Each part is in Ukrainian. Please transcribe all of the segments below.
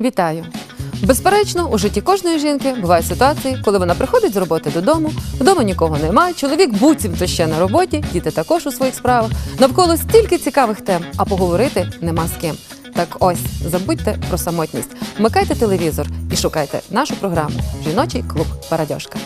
Вітаю! Безперечно, у житті кожної жінки бувають ситуації, коли вона приходить з роботи додому, вдома нікого немає, чоловік буцімто ще на роботі, діти також у своїх справах. Навколо стільки цікавих тем, а поговорити нема з ким. Так ось забудьте про самотність, вмикайте телевізор і шукайте нашу програму Жіночий клуб Парадьошка.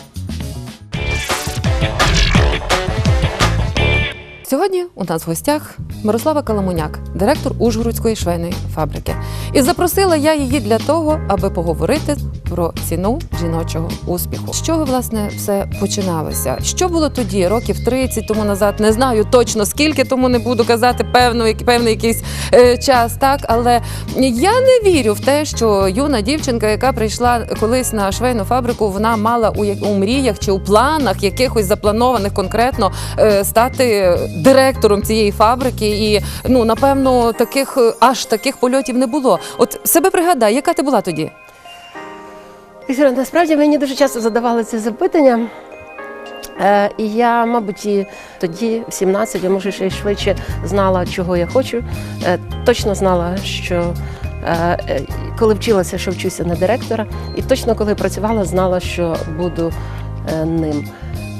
Сьогодні у нас в гостях Мирослава Каламуняк, директор Ужгородської швейної фабрики. І запросила я її для того, аби поговорити про ціну жіночого успіху. З чого власне все починалося? Що було тоді, років 30 тому назад? Не знаю точно скільки тому не буду казати певно, певний якийсь е, час, так але я не вірю в те, що юна дівчинка, яка прийшла колись на швейну фабрику, вона мала у, у мріях чи у планах якихось запланованих конкретно е, стати директором цієї фабрики. І ну напевно таких аж таких польотів не було. От себе пригадай, яка ти була тоді? Вікторія, насправді мені дуже часто задавали це запитання. Е, і я, мабуть, і тоді, в 17, а може ще й швидше, знала, чого я хочу. Е, точно знала, що е, е, коли вчилася, що вчуся на директора, і точно коли працювала, знала, що буду е, ним.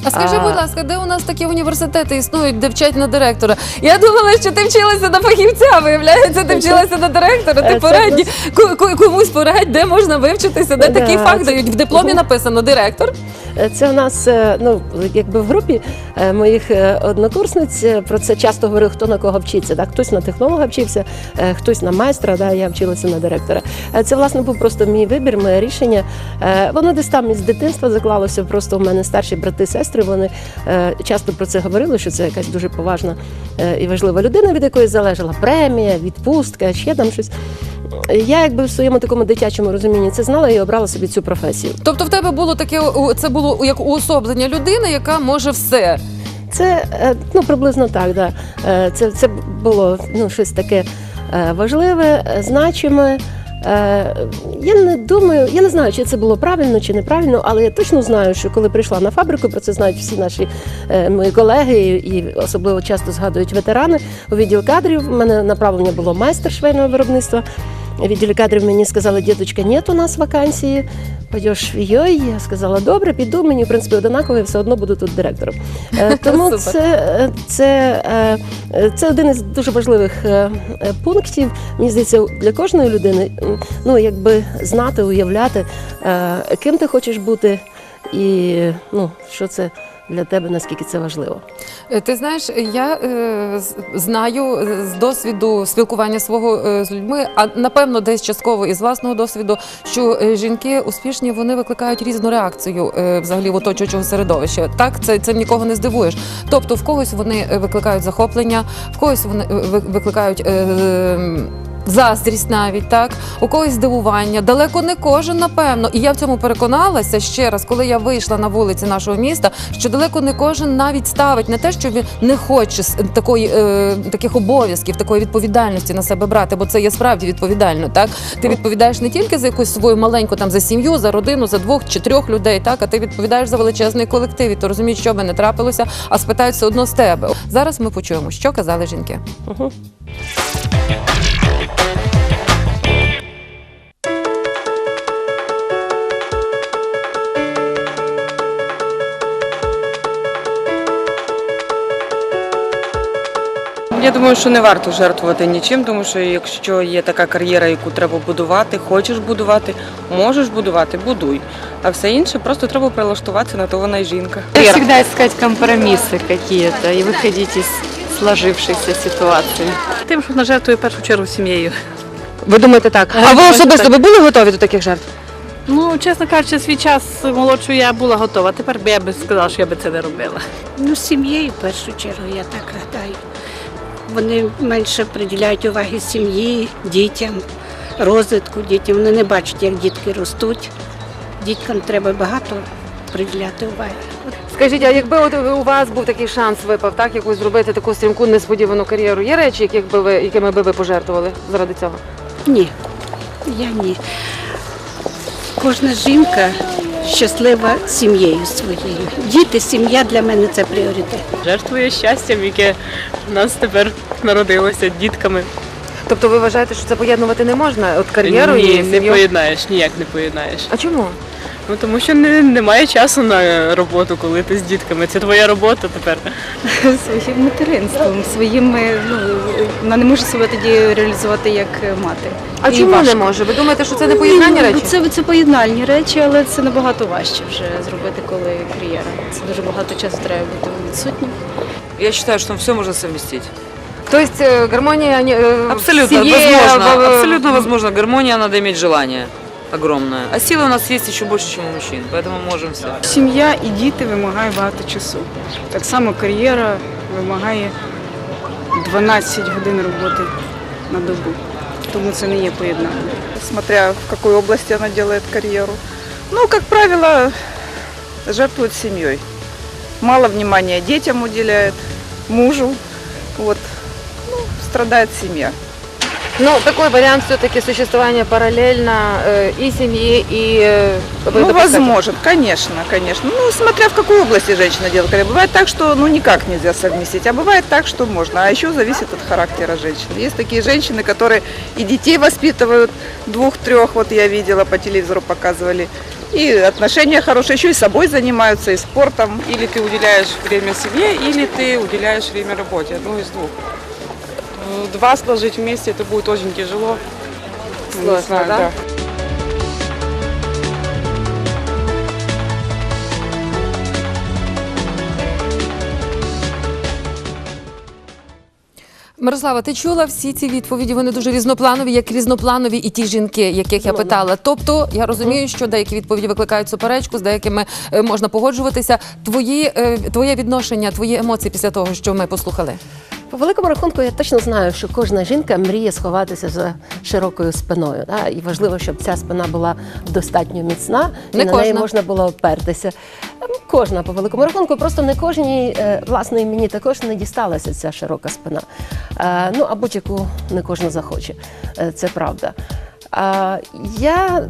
А скажи, будь ласка, де у нас такі університети існують, де вчать на директора? Я думала, що ти вчилася на фахівця. Виявляється, ти вчилася на директора. Ти Е, це порадь ку- комусь порадь, де можна вивчитися, де Да, такий факт дають. В дипломі написано директор. Е, Це у нас, е, ну якби в групі е, моїх е, однокурсниць е, про це часто говорив, хто на кого вчиться. Так, хтось на технолога вчився, е, хтось на майстра. Да, я вчилася на директора. Е, Це власне був просто мій вибір, моє рішення. Е, Воно десь там із дитинства заклалося. Просто у мене старші брати, сестри. Вони е, часто про це говорили, що це якась дуже поважна е, і важлива людина, від якої залежала премія, відпустка, ще там щось. Я якби в своєму такому дитячому розумінні це знала і обрала собі цю професію. Тобто, в тебе було таке це було як уособлення людини, яка може все. Це е, ну приблизно так. Да. Це, це було ну, щось таке важливе, значиме. Е, Я не думаю, я не знаю, чи це було правильно чи неправильно, але я точно знаю, що коли прийшла на фабрику, про це знають всі наші е, мої колеги, і особливо часто згадують ветерани у відділ кадрів. У мене направлення було майстер швейного виробництва. В відділі кадрів мені сказали, діточка, нет у нас вакансії. Пойдеш в йой. Я сказала, добре, піду. Мені в принципі однаково, я все одно буду тут директором. Е, Тому це, е, це, е, це один із дуже важливих е, пунктів. Мені здається, для кожної людини ну якби знати, уявляти, ким ти хочеш бути, і ну що це для тебе, наскільки це важливо. Е, Ти знаєш, я е, знаю е, з досвіду спілкування свого з людьми, а напевно, десь частково із власного досвіду, що жінки успішні вони викликають різну реакцію взагалі в оточуючого середовища. Так, це, це нікого не здивуєш. Тобто, в когось вони викликають захоплення, в когось вони викликають. Заздрість навіть так, у когось здивування. Далеко не кожен, напевно. І я в цьому переконалася ще раз, коли я вийшла на вулиці нашого міста, що далеко не кожен навіть ставить не те, що він не хоче такої, е, таких обов'язків, такої відповідальності на себе брати, бо це є справді відповідально. Так ти відповідаєш не тільки за якусь свою маленьку там за сім'ю, за родину, за двох чи трьох людей, так а ти відповідаєш за величезний колектив. І ти розумієш, що би не трапилося, а спитають все одно з тебе. Зараз ми почуємо, що казали жінки. Угу. Я думаю, що не варто жертвувати нічим, тому що якщо є така кар'єра, яку треба будувати, хочеш будувати, можеш будувати, будуй. А все інше просто треба прилаштуватися на то вона й жінка. Всегда искать компромиссы какие-то и выходить из сложившейся ситуации. Тим, що нажертвує в першу чергу сім'єю. Ви думаєте так? А ви особисто ви були готові до таких жертв? Ну, чесно кажучи, свій час молодшою я була готова. Тепер би я би сказала, що я би це не робила. Ну, з сім'єю в першу чергу, я так гадаю. Вони менше приділяють уваги сім'ї, дітям, розвитку дітям. Вони не бачать, як дітки ростуть. Діткам треба багато приділяти уваги. Скажіть, а якби от у вас був такий шанс випав, так якусь зробити таку стрімку несподівану кар'єру? Є речі, яких би ви якими би ви пожертвували заради цього? ні, я ні. Кожна жінка щаслива сім'єю своєю. Діти, сім'я для мене це пріоритет. Жертвує щастям, яке в нас тепер народилося дітками. Тобто ви вважаєте, що це поєднувати не можна? От кар'єру Ні, і не поєднаєш, ніяк не поєднаєш. А чому? Ну тому що не, немає часу на роботу, коли ти з дітками. Це твоя робота тепер. своїм материнством, своїми ну вона не може себе тоді реалізувати як мати. А І чому важко. не може? Ви думаєте, що це не поєднання Ну, речі? Це, це поєднальні речі, але це набагато важче вже зробити, коли кар'єра. Це дуже багато часу треба бути відсутнім. Я считаю, что все можно совместить. Тобто е, гармонія ні, е, Абсолютно сім'ї, возможно. Абсолютно возможно. Гармония надо иметь желание огромное. А силы у нас есть еще больше, чем у мужчин, поэтому можем все. Сім'я і діти вимагає багато часу. Так само кар'єра вимагає 12 годин роботи на добу. Тому це не є поєднання. смотря в какой области она делает карьеру. Ну, как правило, жертвует семьей. Мало внимания детям уделяет, мужу. Вот. Ну, страдает семья. Ну, такой вариант все-таки существования параллельно э, и семьи, и... э, Ну, допускаете? возможен, конечно, конечно. Ну, смотря в какой области женщина делает карьеру. Бывает так, что ну никак нельзя совместить, а бывает так, что можно. А еще зависит от характера женщины. Есть такие женщины, которые и детей воспитывают, двух-трех, вот я видела, по телевизору показывали. И отношения хорошие, еще и собой занимаются, и спортом. Или ты уделяешь время семье, или ты уделяешь время работе. Одно из двух. Э, Два сложить вместе это будет очень тяжело. Сложно, знаю, да? Мирослава, ти чула всі ці відповіді? Вони дуже різнопланові, як різнопланові і ті жінки, яких я питала. Тобто я розумію, що деякі відповіді викликають суперечку, з деякими е, можна погоджуватися. Твої е, твоє відношення, твої емоції після того, що ми послухали. По великому рахунку я точно знаю, що кожна жінка мріє сховатися за широкою спиною. Да? І важливо, щоб ця спина була достатньо міцна, Не і на неї можна було опертися. Ем, Кожна по великому рахунку, просто не кожній, е, власне, і мені також не дісталася ця широка спина. Е, Ну, а будь-яку не кожна захоче. Е, Це правда. Я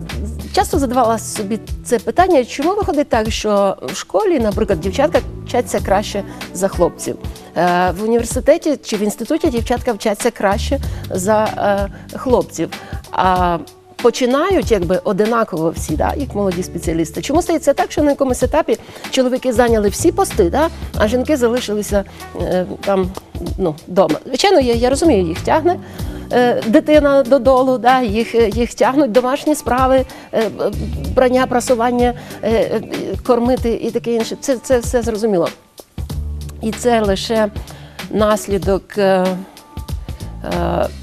часто задавала собі це питання, чому виходить так, що в школі, наприклад, дівчатка вчаться краще за хлопців. Е, В університеті чи в інституті дівчатка вчаться краще за е, хлопців. А починають якби одинаково всі, да, як молоді спеціалісти. Чому стається так, що на якомусь етапі чоловіки зайняли всі пости, да, а жінки залишилися е, там ну, вдома? Звичайно, я, я розумію, їх тягне дитина додолу, да, їх, е, їх тягнуть домашні справи, е, брання, прасування, е, е, кормити і таке інше. Це, це все зрозуміло. І це лише наслідок е, е,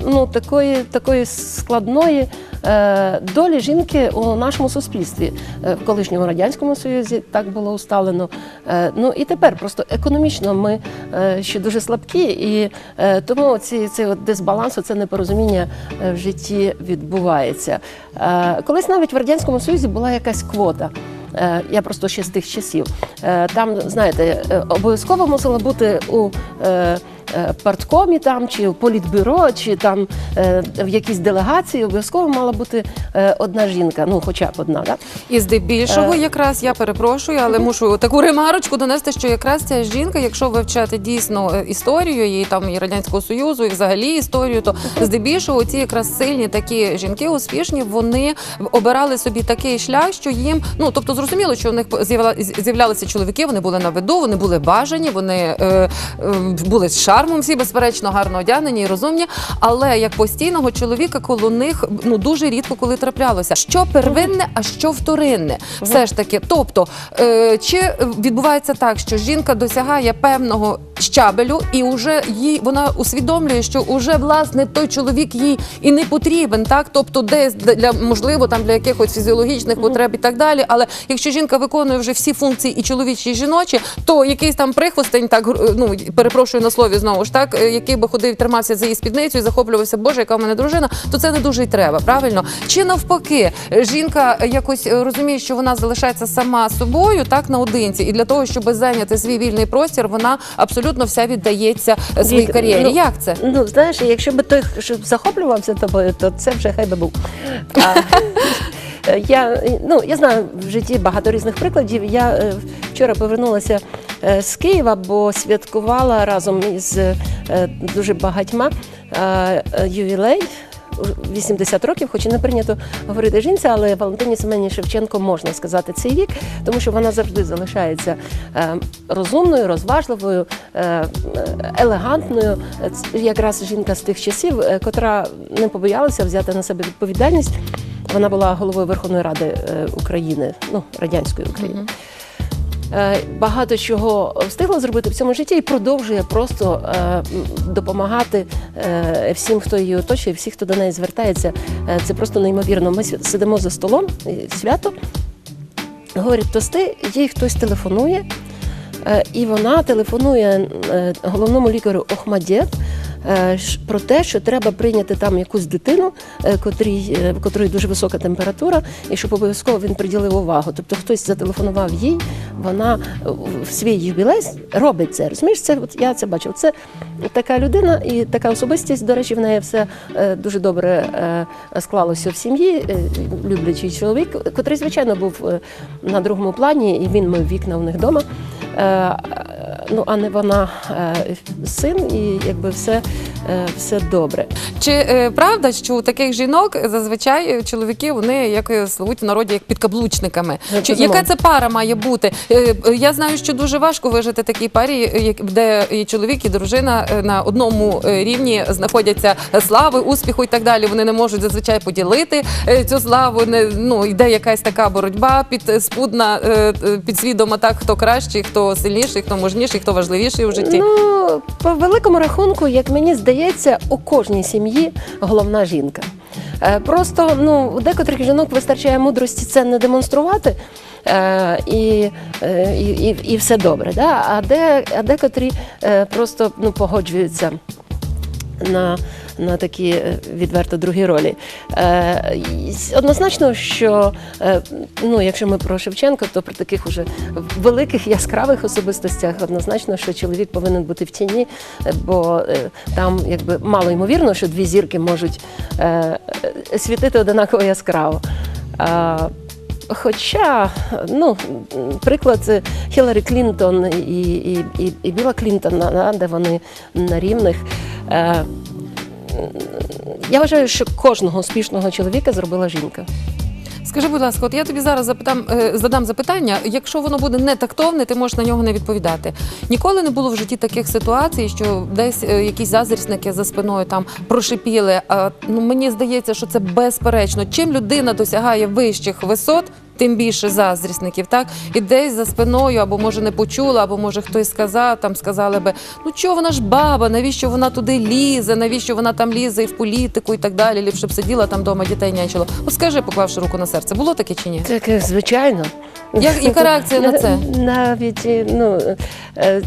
ну, такої, такої складної е, долі жінки у нашому суспільстві. Е, В колишньому радянському союзі так було усталено. Е, Ну і тепер просто економічно ми е, ще дуже слабкі, і е, тому ці, цей дисбаланс, це непорозуміння е, в житті відбувається. Е, Колись навіть в радянському союзі була якась квота. Е, Я просто ще з тих часів. Е, Там, знаєте, е, обов'язково мусила бути у е, е, парткомі там, чи в політбюро, чи там е, в якійсь делегації, обов'язково мала бути е, одна жінка, ну хоча б одна. Да? І здебільшого, Е. якраз я перепрошую, але мушу таку ремарочку донести, що якраз ця жінка, якщо вивчати дійсно е, історію і там і радянського союзу, і взагалі історію, то здебільшого ці якраз сильні такі жінки успішні, вони обирали собі такий шлях, що їм ну тобто зрозуміло, що в них з'явля- з'являлися чоловіки, вони були на виду, вони були бажані, вони е, е, були з шармом, всі безперечно гарно одягнені і розумні. Але як постійного чоловіка коло них ну дуже рідко коли траплялося. Що первинне, а що вторинне, все ж таки. Тобто, е, чи відбувається так, що жінка досягає певного щабелю, і вже їй вона усвідомлює, що уже власне той чоловік їй і не потрібен, так тобто, десь для можливо там для якихось фізіологічних потреб і так далі. Але якщо жінка виконує вже всі функції і чоловічі, і жіночі, то якийсь там прихвостень, так ну перепрошую на слові знову ж так, е, який би ходив, тримався за її спідницю і захоплювався, боже, яка в мене дружина, то це не дуже й треба, правильно? Чи навпаки, жінка якось е, розуміє, що вона залишається сама собою, так наодинці, і для того, щоб зайняти свій вільний простір, вона абсолютно вся віддається е, своїй кар'єрі. ну, Як це? Ну, знаєш, якщо би той захоплювався тобою, то це вже хай би був. А, я, ну, я знаю в житті багато різних прикладів. Я е, вчора повернулася з Києва, бо святкувала разом із е, дуже багатьма е, е, ювілей. 80 років, хоч і не прийнято говорити жінці, але Валентині Семені Шевченко можна сказати цей вік, тому що вона завжди залишається е, розумною, розважливою, е, е, елегантною. Е, Якраз жінка з тих часів, е, котра не побоялася взяти на себе відповідальність. Вона була головою Верховної Ради е, України, ну радянської України. Е, Багато чого встигла зробити в цьому житті і продовжує просто е, допомагати е, всім, хто її оточує, всіх, хто до неї звертається. Це просто неймовірно. Ми сидимо за столом, свято, говорять тости, їй хтось телефонує, і вона телефонує головному лікарю Охмадєт про те, що треба прийняти там якусь дитину, е, котрій, е, котрої дуже висока температура, і щоб обов'язково він приділив увагу. Тобто хтось зателефонував їй, вона е, в свій юбілей робить це. Розумієш, це от я це бачив. Це така людина і така особистість. До речі, в неї все е, дуже добре е, склалося в сім'ї. Е, Люблячий чоловік, котрий, звичайно, був е, на другому плані, і він мив вікна у них вдома. Ну, а не вона е, син, і якби все, е, все добре. Чи е, правда, що у таких жінок зазвичай чоловіки вони як славуть в народі як підкаблучниками? Чи яка це пара має бути? Я знаю, що дуже важко вижити такій парі, як- де і чоловік, і дружина на одному рівні знаходяться слави, успіху і так далі. Вони не можуть зазвичай поділити цю славу. Не ну йде якась така боротьба підспудна, е, е, підсвідома так, хто кращий, хто сильніший, хто можніший, хто важливіший у житті. Ну, по великому рахунку, як мені здається, у кожній сім'ї головна жінка. Е, Просто ну, у декотрих жінок вистачає мудрості це не демонструвати. Е, і, е, і, і, і все добре. Да? А, де, а декотрі просто ну, погоджуються на, на такі е, відверто другі ролі. Е, однозначно, що е, ну, якщо ми про Шевченка, то про таких уже великих яскравих особистостях однозначно, що чоловік повинен бути в тіні, е, бо е, там якби мало ймовірно, що дві зірки можуть е, е, світити одинаково яскраво. А, Хоча, ну, приклад Хіларі Клінтон і, і, і, і Біла Клінтона, да, де вони на рівних. Е, я вважаю, що кожного успішного чоловіка зробила жінка. Скажи, будь ласка, от я тобі зараз запитам, е, задам запитання. Якщо воно буде не тактовне, ти можеш на нього не відповідати. Ніколи не було в житті таких ситуацій, що десь е, якісь зазрісники за спиною там прошипіли. А ну мені здається, що це безперечно. Чим людина досягає вищих висот, тим більше заздрісників, так і десь за спиною, або може не почула, або може хтось сказав, там сказали би, ну чого вона ж баба, навіщо вона туди лізе, навіщо вона там лізе і в політику і так далі, ліпше б сиділа там вдома дітей нянчила. От скажи, поклавши руку на серце, було таке чи ні? Так, звичайно. Як- яка реакція на це? Навіть е, ну, е,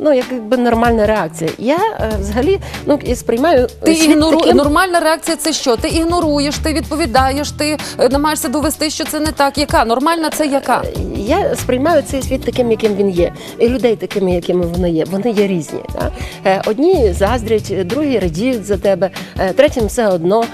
ну якби нормальна реакція. Я е, взагалі ну, і сприймаю Ти ігнору... таким- нормальна реакція це що? Ти ігноруєш, ти відповідаєш, ти намагаєшся довести, що це не так. Яка? Нормальна це яка? Я сприймаю цей світ таким, яким він є, і людей такими, якими вони є. Вони є різні. Е, Одні заздрять, другі радіють за тебе, третім все одно,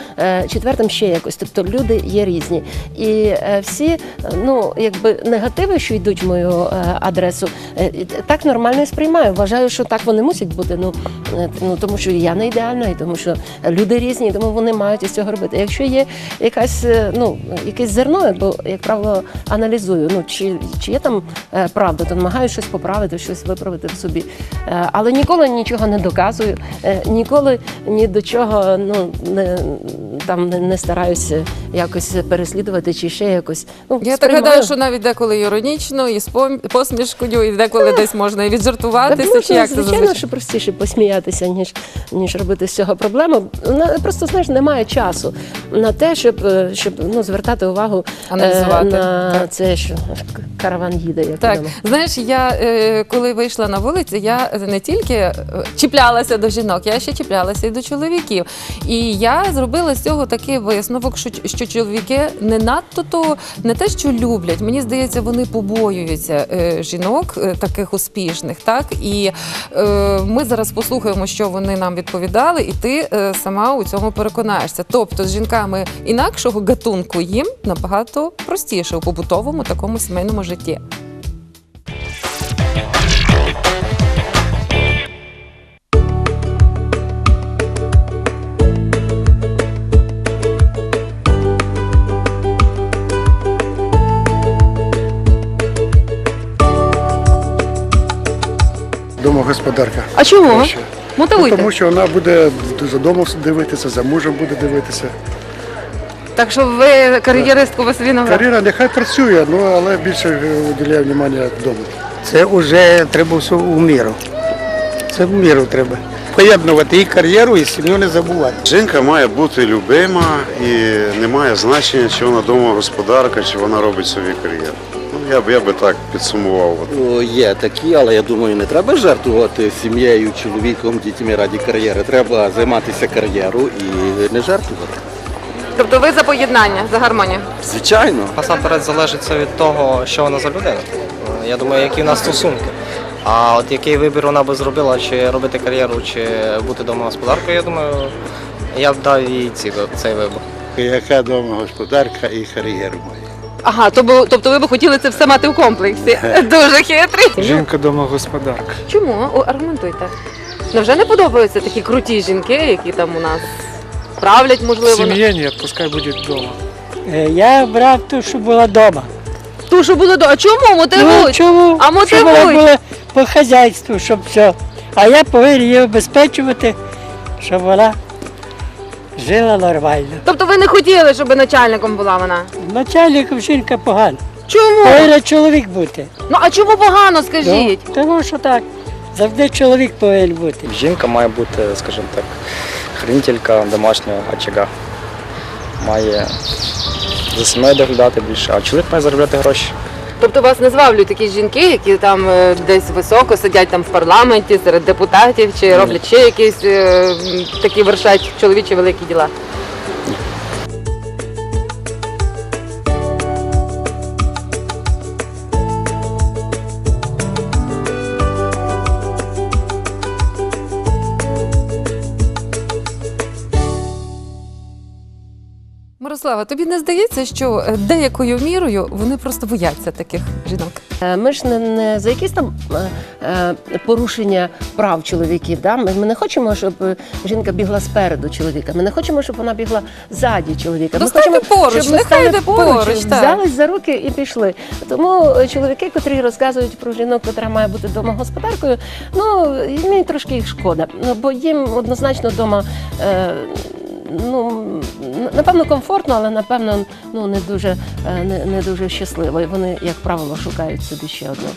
четвертим ще якось. Тобто люди є різні. І всі, ну якби негативи, що йдуть в мою е, адресу, е, так нормально і сприймаю. Вважаю, що так вони мусять бути. Ну, е, ну тому що я не ідеальна, і тому що люди різні, тому вони мають із цього робити. Якщо є якась ну якесь зерно, бо як правило аналізую, ну чи, чи є там правда, то намагаюся щось поправити, щось виправити в собі. Але ніколи нічого не доказую, ніколи ні до чого ну не там не, не стараюся якось переслідувати чи ще якось. Ну Я так гадаю, що навіть деколи іронічно, і з посмішкою, і деколи десь можна і віджартуватися, ну, чи як це звичайно, що простіше посміятися, ніж, ніж робити з цього проблему. Просто знаєш, немає часу на те, щоб, е, щоб ну, звертати увагу е, на так. це, що караван їде, як Так, відомо. знаєш, я е, коли вийшла на вулицю, я не тільки е, чіплялася до жінок, я ще чіплялася і до чоловіків. І я зробила з цього такий висновок, що, що чоловіки не надто то не те, що люблять. Мені здається, вони побоюються е, жінок е, таких успішних. Так і е, ми зараз послухаємо, що вони нам відповідали, і ти сама у цьому переконаєшся. Тобто з жінками інакшого гатунку їм набагато простіше у побутовому такому сімейному житті. Домогосподарка. А чому? Краще. Мотивуйте. Ну, тому що вона буде за домом дивитися, за мужем буде дивитися. Так що ви кар'єристку собі набрали? Кар'єра нехай працює, ну але більше е, уділяє увагу дому. Це вже треба все у міру. Це в міру треба. Поєднувати і кар'єру, і сім'ю не забувати. Жінка має бути любима і не має значення, чи вона домогосподарка, чи вона робить собі кар'єру. Ну, я б я би так підсумував. О, Є такі, але я думаю, не треба жертвувати сім'єю, чоловіком, дітьми раді кар'єри. Треба займатися кар'єрою і не жертвувати. Тобто ви за поєднання, за гармонію? Звичайно. Насамперед залежить це від того, що вона за людина. Я думаю, які в нас стосунки. А от який вибір вона би зробила, чи робити кар'єру, чи бути домогосподаркою, я думаю, я б дав їй ці, цей вибір. Яка домогосподарка і кар'єру має. Ага, тобто, тобто ви б хотіли це все мати в комплексі. Дуже хитрий. Жінка домогосподарка. Чому? О, аргументуйте. Невже не подобаються такі круті жінки, які там у нас правлять, В можливо? семье нет, пускай будет дома. Я брав ту, що була вдома. Ту, що було до. А чому? Мотивуй. Ну, чому? А Щоб вона була по хазяйству, щоб все. А я повинен її обезпечувати, щоб вона жила нормально. Тобто ви не хотіли, щоб начальником була вона? Начальником жінка погана. Чому? Повинен чоловік бути. Ну а чому погано, скажіть? Ну, тому що так. Завжди чоловік повинен бути. Жінка має бути, скажімо так, хранителька домашнього очага. Має за сім'єю доглядати більше, а чоловік має заробляти гроші. Тобто вас не зваблюють такі жінки, які там е, десь високо сидять там в парламенті серед депутатів, чи роблять ще якісь е, такі вершать чоловічі великі діла? Мирослава, тобі не здається, що е, деякою мірою вони просто бояться таких жінок? Е, Ми ж не, не за якісь там е, е, порушення прав чоловіків. Да? Ми, ми не хочемо, щоб жінка бігла спереду чоловіка. Ми не хочемо, щоб вона бігла ззаді чоловіка. Ми Достаньте хочемо, поруч, щоб ми нехай стали йде поруч, поруч, так. взялись за руки і пішли. Тому чоловіки, котрі розказують про жінок, котра має бути домогосподаркою, ну мені трошки їх шкода. Ну бо їм однозначно вдома. Е, Ну напевно комфортно, але напевно ну не дуже е, не, не дуже щасливо. І вони, як правило, шукають собі ще одну.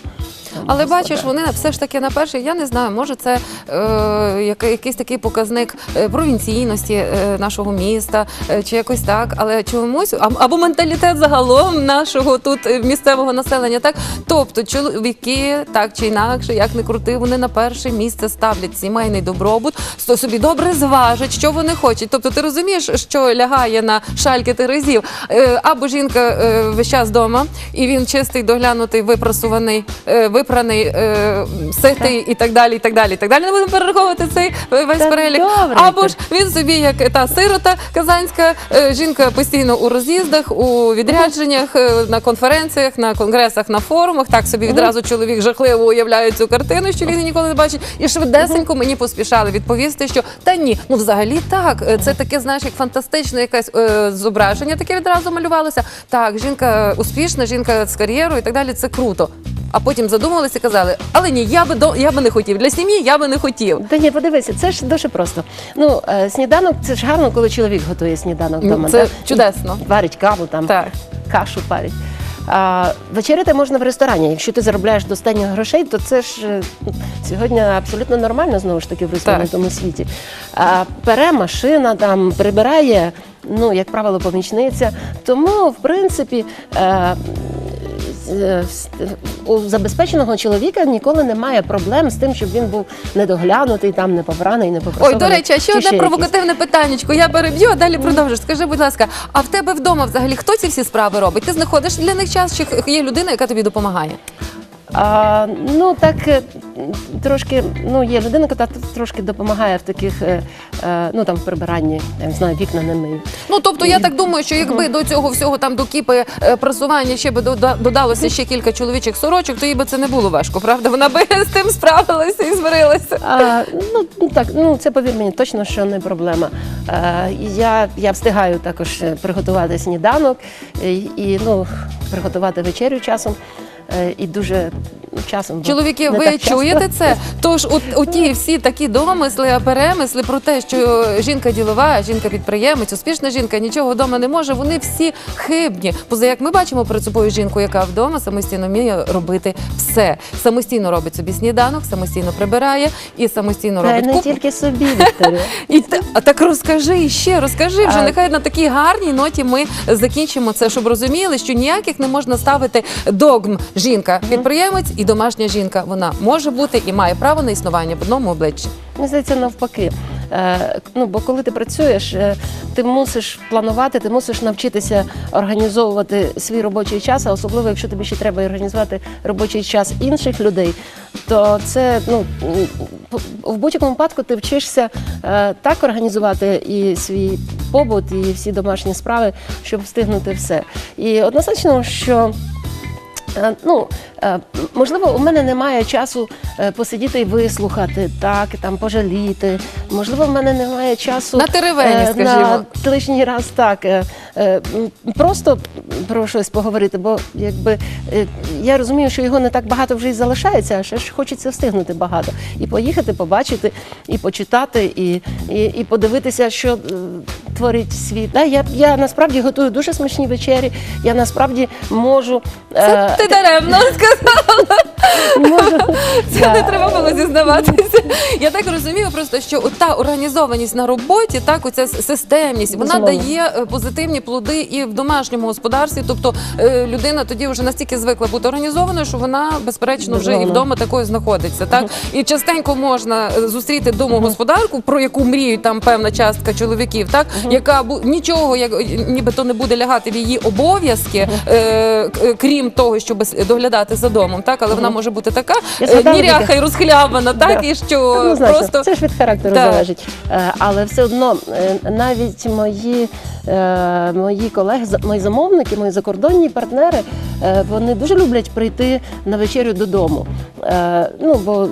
Але бачиш, вони все ж таки на перший, я не знаю, може це е, якийсь такий показник е, провінційності е, нашого міста, чи якось так, але чомусь або менталітет загалом нашого тут місцевого населення, так? Тобто чоловіки так чи інакше, як не крути, вони на перше місце ставлять сімейний добробут, собі добре зважать, що вони хочуть. Тобто, ти розумієш, що лягає на шальки терезів, або жінка весь час вдома, і він чистий, доглянутий, випрасуваний, випраний, е, ситий і так далі. І так далі. І так далі. Не будемо перераховувати цей е, весь Та перелік. добре, Або ж він собі, як та сирота казанська, е, жінка постійно у роз'їздах, у відрядженнях, е, на конференціях, на конгресах, на форумах. Так собі відразу чоловік жахливо уявляє цю картину, що він ніколи не бачить. І швидесенько мені поспішали відповісти, що та ні, ну взагалі так. Е, Це таке, знаєш, як фантастичне якесь е, зображення, таке відразу малювалося. Так, жінка успішна, жінка з кар'єрою і так далі. Це круто. А потім задумалися і казали, але ні, я би до я би не хотів. Для сім'ї я би не хотів. Та ні, подивися, це ж дуже просто. Ну, е, сніданок це ж гарно, коли чоловік готує сніданок Ну, вдома. це так? чудесно. І Варить каву там, Так. кашу парить. А, вечеряти можна в ресторані. Якщо ти заробляєш достатньо грошей, то це ж е, сьогодні абсолютно нормально знову ж таки в розвинутому світі. А, пере машина, там прибирає, ну як правило, помічниця. Тому, в принципі. Е, у забезпеченого чоловіка ніколи немає проблем з тим, щоб він був недоглянутий, там не побраний, не Ой, до речі, а ще одне провокативне питаннячко. Я переб'ю, а далі продовжиш. Скажи, будь ласка, а в тебе вдома взагалі хто ці всі справи робить? Ти знаходиш для них час, чи є людина, яка тобі допомагає? А, ну так е, трошки ну є людина, яка трошки допомагає в таких, е, е, ну там в прибиранні, я не знаю, вікна не мию. Ну тобто я так думаю, що якби до цього всього там докіпи прасування ще би додалося ще кілька чоловічих сорочок, то їй би це не було важко, правда? Вона би з тим справилася і змирилася. А, ну так, ну це повір мені, точно що не проблема. А, я, я встигаю також приготувати сніданок і, і ну, приготувати вечерю часом. Е, і дуже часом. Чоловіки, не ви так часто. чуєте це? Тож у, у ті всі такі домисли, перемисли про те, що жінка ділова, жінка підприємець, успішна жінка нічого вдома не може. Вони всі хибні. Поза як ми бачимо перед собою жінку, яка вдома самостійно вміє робити все. Самостійно робить собі сніданок, самостійно прибирає і самостійно Та робить не кухню. тільки собі, Вікторія. І та- а так розкажи ще, розкажи вже. А- Нехай на такій гарній ноті ми закінчимо це, щоб розуміли, що ніяких не можна ставити догм. Жінка підприємець і домашня жінка. Вона може бути і має право на існування в одному обличчі. Мені здається, навпаки. Е, ну, бо коли ти працюєш, е, ти мусиш планувати, ти мусиш навчитися організовувати свій робочий час, а особливо, якщо тобі ще треба організувати робочий час інших людей, то це ну, в будь-якому випадку ти вчишся е, так організувати і свій побут, і всі домашні справи, щоб встигнути все. І однозначно, що Ну, е, можливо, у мене немає часу е, посидіти і вислухати, так, там пожаліти. Можливо, в мене немає часу На теревені, е, скажімо. на лишній раз так. Е, Просто про щось поговорити, бо якби е, я розумію, що його не так багато вже й залишається, а ще ж хочеться встигнути багато. І поїхати, побачити, і почитати, і, і, і подивитися, що е, творить світ. Да, я, я насправді готую дуже смачні вечері. Я насправді можу. е, Ти даремно сказала. Можу. Це Да. не треба було зізнаватися. Я так розумію, просто що та організованість на роботі, так оця системність, вона Безумовно. дає е, плоди і в домашньому господарстві. Тобто е, людина тоді вже настільки звикла бути організованою, що вона безперечно вже і вдома такою знаходиться. Так? І частенько можна е, зустріти домогосподарку, про яку мріють там певна частка чоловіків, так? Яка нічого, як нібито не буде лягати в її обов'язки, е, крім того, щоб доглядати за домом, так? Але вона може бути така е, ніряха таке. і розхлябана, так? І що просто це ж від характеру залежить. Е, Але все одно е, навіть мої, е, мої колеги, мої замовники, мої закордонні партнери, е, вони дуже люблять прийти на вечерю додому. Е, Ну бо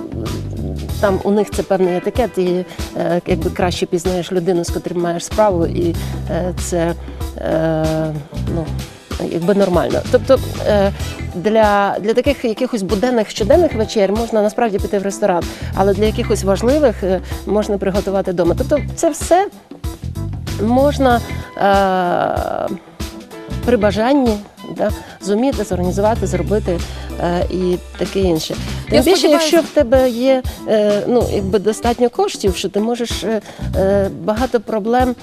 там у них це певний етикет, і е, якби краще пізнаєш людину, з котрим маєш справу, і це ну. Якби нормально. Тобто для, для таких якихось буденних щоденних вечер можна насправді піти в ресторан, але для якихось важливих можна приготувати вдома. Тобто це все можна е, при бажанні да, зуміти, зорганізувати, зробити е, і таке інше. Тим Я більше, сподіваюся- якщо в тебе є е, ну, якби достатньо коштів, що ти можеш е, е, багато проблем.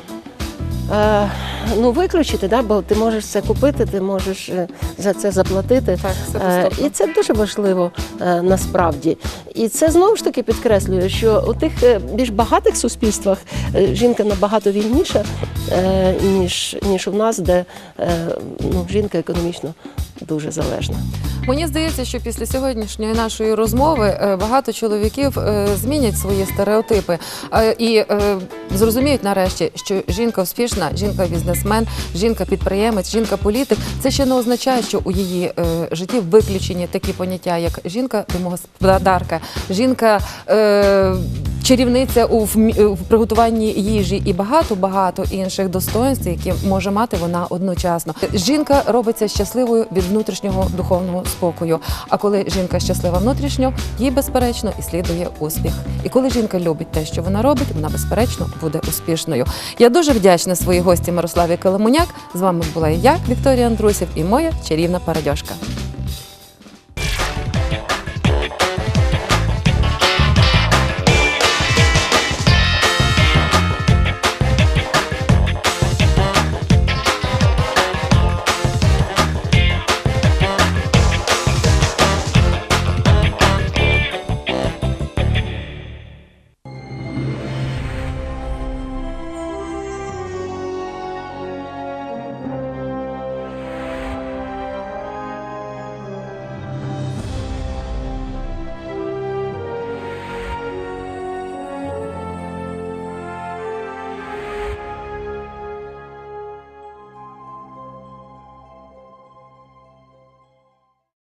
Е, ну, виключити, да, бо ти можеш це купити, ти можеш е, за це заплатити. Так, це Е, і це дуже важливо е, насправді. І це знову ж таки підкреслює, що у тих більш багатих суспільствах жінка набагато вільніша, е, ніж, ніж у нас, де е, ну, жінка економічно дуже залежна. Мені здається, що після сьогоднішньої нашої розмови е, багато чоловіків е, змінять свої стереотипи е, і зрозуміють нарешті, що жінка успішна, жінка бізнесмен, жінка підприємець, жінка політик. Це ще не означає, що у її житті виключені такі поняття, як жінка домогосподарка, жінка. Чарівниця у в приготуванні їжі і багато багато інших достоинств, які може мати вона одночасно. Жінка робиться щасливою від внутрішнього духовного спокою. А коли жінка щаслива внутрішньо, їй безперечно і слідує успіх. І коли жінка любить те, що вона робить, вона безперечно буде успішною. Я дуже вдячна своїй гості Мирославі Калимуняк. З вами була я, Вікторія Андрусів, і моя чарівна парадьошка.